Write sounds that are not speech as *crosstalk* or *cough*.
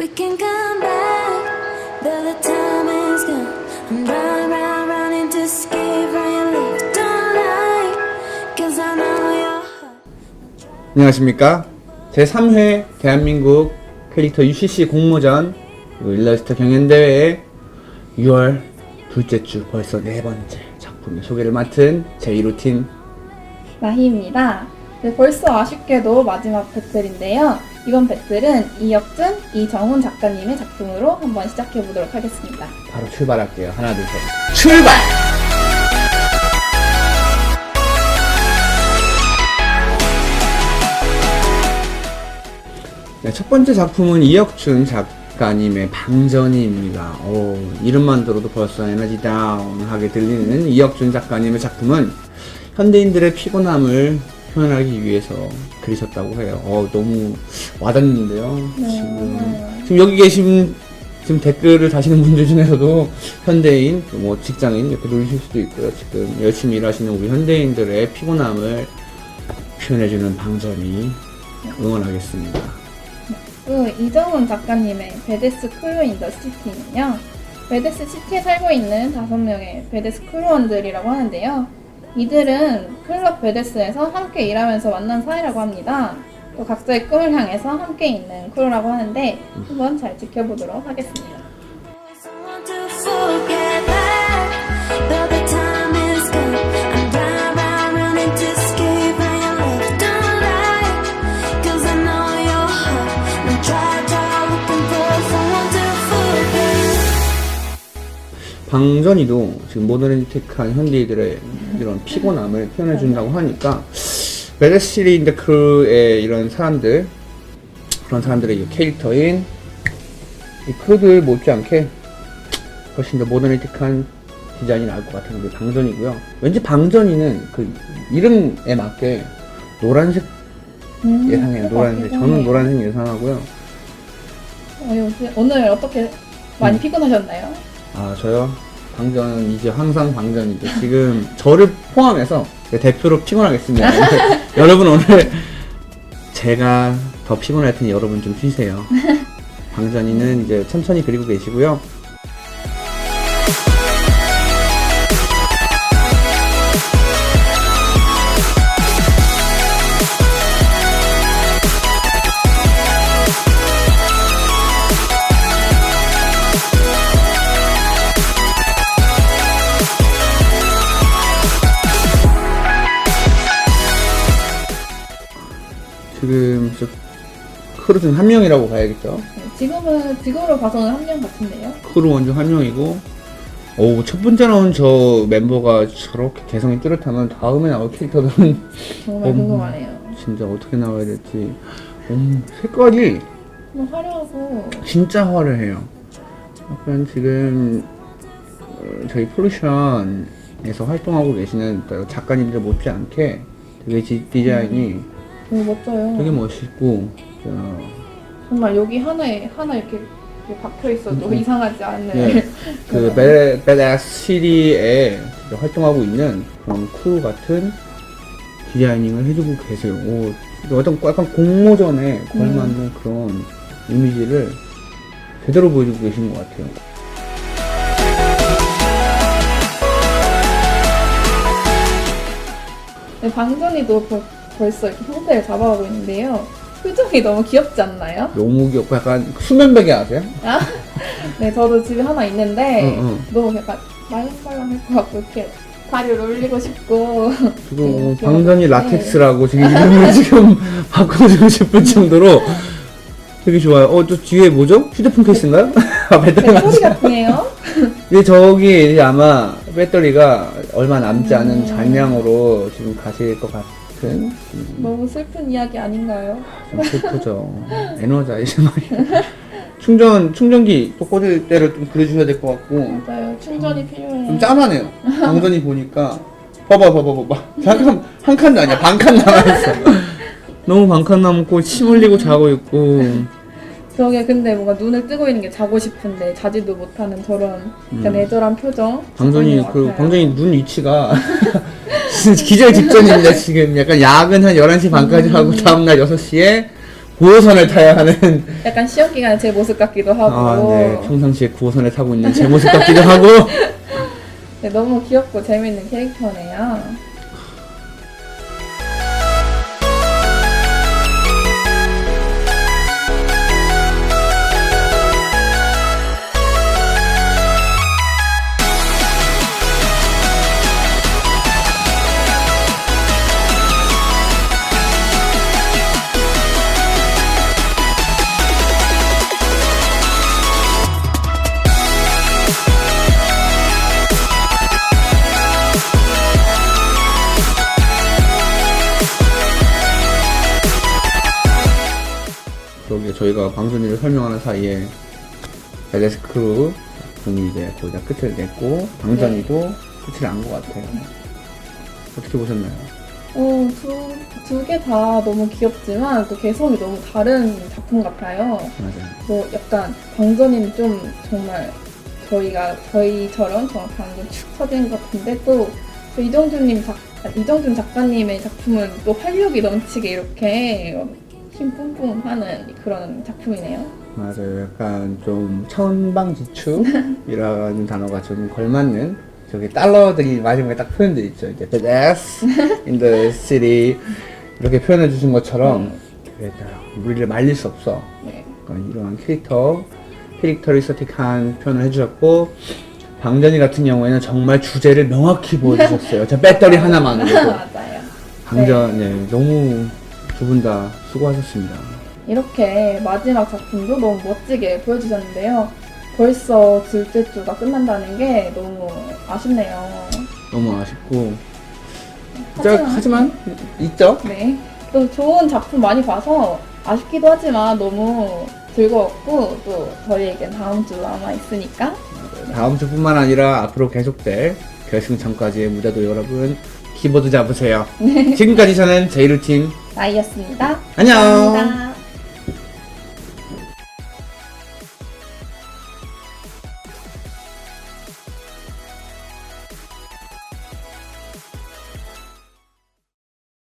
We can come back, though the time is gone. I'm round, round, round into escape from your lips. Don't lie, cause I know your heart. 안녕하십니까 제3회 대한민국 캐릭터 UCC 공모전 그리고 일러스트 경연대회 6월 둘째 주 벌써 네 번째 작품의 소개를 맡은 제1호 나희입니다. 네, 벌써 아쉽게도 마지막 배틀인데요. 이번 배틀은 이혁준, 이정훈 작가님의 작품으로 한번 시작해 보도록 하겠습니다. 바로 출발할게요 하나 둘 셋 출발! 네, 첫 번째 작품은 이혁준 작가님의 방전이입니다. 오, 이름만 들어도 벌써 에너지 다운하게 들리는 이혁준 작가님의 작품은 현대인들의 피곤함을 표현하기 위해서 그리셨다고 해요. 어, 너무 와닿는데요. 네, 지금, 맞아요. 지금 여기 계신 지금 댓글을 다시는 분들 중에서도 현대인, 뭐 직장인 이렇게 누르실 수도 있고요. 지금 열심히 일하시는 우리 현대인들의 피곤함을 표현해주는 방전이 응원하겠습니다. 그 이정훈 작가님의 베데스 크루 인더 시티는요. 베데스 시티에 살고 있는 다섯 명의 베데스 크루원들이라고 하는데요. 이들은 클럽 베데스에서 함께 일하면서 만난 사이라고 합니다. 또 각자의 꿈을 향해서 함께 있는 크루라고 하는데 한번 잘 지켜보도록 하겠습니다. 방전이도 지금 모더니틱한 현대인들의 이런 피곤함을 표현해준다고 하니까 베레시리 인더 크루의 이런 사람들 그런 사람들의 이 캐릭터인 이 크루들 못지않게 훨씬 더 모더니틱한 디자인이 나올 것 같은 게 방전이고요. 왠지 방전이는 그 이름에 맞게 노란색 음, 예상해요. 노란색. 저는. 노란색 예상하고요. 어, 오늘 어떻게 많이 음. 피곤하셨나요? 아 저요? 방전 이제 항상 방전이죠. 지금 저를 포함해서 대표로 피곤하겠습니다. *laughs* 여러분 오늘 제가 더 피곤할 테니 여러분 좀 쉬세요. *laughs* 방전이는 이제 천천히 그리고 계시고요. 지금 저 크루 중 한 명이라고 봐야겠죠. 네, 지금은 지금으로 봐서는 한 명 같은데요. 크루 원중 한 명이고 오, 첫 번째 나온 저 멤버가 저렇게 개성이 뚜렷하면 다음에 나올 캐릭터들은 정말 음. 궁금하네요. 진짜 어떻게 나와야 될지 음, 색깔이 너무 화려하고 진짜 화려해요. 약간 지금 어, 저희 폴루션에서 활동하고 계시는 또 작가님들 못지않게 되게 지- 디자인이 너 무 멋져요. 되게 멋있고 어, 정말 여기 하나에 하나 이렇게, 이렇게 박혀 있어도 음. 이상하지 않는 네. *laughs* 그 베- 베다스 시리에 활동하고 있는 그런 크루 같은 디자이닝을 해주고 계세요. 오, 어떤 약간 공모전에 걸맞는 그런 이미지를 제대로 보여주고 계신 것 같아요. 네, 방전이도 벌, 벌써 이렇게 형태를 잡아가고 있는데요. 표정이 너무 귀엽지 않나요? 너무 귀엽고 약간 수면베개 아세요? *laughs* 네, 저도 집에 하나 있는데 응, 응. 너무 약간 말랑말랑할 것 같고 이렇게 다리를 올리고 싶고 지금 네, 방전이 귀여운데. 라텍스라고 지금 이름을 *laughs* 지금 바꿔주고 싶을 정도로 되게 좋아요. 어, 또 뒤에 뭐죠? 휴대폰 케이스인가요? *laughs* 아, 배터리 네? 소리 같네요. 근데 저기 이제 아마 배터리가 얼마 남지 않은 음. 잔량으로 지금 가실 것 같 은 음, 너무 슬픈 이야기 아닌가요? 좀 슬프죠. 에너자이즈 말이야. 충전 충전기 또 꽂을 때를 좀 그려주셔야 될 것 같고 맞아요. 충전이 필요해요. 좀 짠하네요. 방전이 보니까 봐봐 봐봐 봐봐. 잠깐 한 칸도 아니야 반 칸 남았어. 너무 반칸 남고 침 흘리고 자고 있고 저게 근데 뭔가 눈을 뜨고 있는 게 자고 싶은데 자지도 못하는 저런 약간 애절한 표정. 음. 방전이 그. 방전이 눈 위치가 *laughs* *laughs* 기절 직전인데 지금 약간 야근 한 11시 반까지 하고 다음날 6시에 9호선을 타야 하는 약간 시험 기간에 제 모습 같기도 하고 아, 네. 평상시에 9호선에 타고 있는 제 모습 같기도 하고 *laughs* 네, 너무 귀엽고 재밌는 캐릭터네요. 저희가 방송일을 설명하는 사이에 베데스크루 분이 이제 거의 다 끝을 냈고 방전이도 끝을 난것 같아요. 어떻게 보셨나요? 어, 두, 두 개 다 너무 귀엽지만 또 개성이 너무 다른 작품 같아요. 맞아요. 뭐 약간 방전이는 좀 정말 저희가 저희처럼 정확한 게축 터진 것 같은데 또저 이정준님 작 아, 이정준 작가님의 작품은 또 활력이 넘치게 이렇게 힘 뿜뿜 하는 그런 작품이네요. 맞아요. 약간 좀 천방지축이라는 *laughs* 단어가 좀 걸맞는 저기 달러들이 마지막에 딱 표현돼 있죠. 이제 the death *laughs* in the city 이렇게 표현해 주신 것처럼 그래, 우리를 말릴 수 없어. 네. 이러한 캐릭터 캐릭터리스틱한 표현을 해주셨고 방전이 같은 경우에는 정말 주제를 명확히 보여주셨어요. 저 배터리 하나만으로도 *laughs* 맞아요. 방전 네, 너무 두 분 다 수고하셨습니다. 이렇게 마지막 작품도 너무 멋지게 보여주셨는데요. 벌써 둘째 주가 끝난다는 게 너무 아쉽네요. 너무 아쉽고 하지만- 하지만, 있죠? 네. 또 좋은 작품 많이 봐서 아쉽기도 하지만 너무 즐거웠고 또 저희에겐 다음 주 남아 있으니까 다음 주뿐만 아니라 앞으로 계속될 결승전까지의 무대도 여러분 키보드 잡으세요. 지금까지 저는 제이루팀 나이였습니다. 안녕. 감사합니다.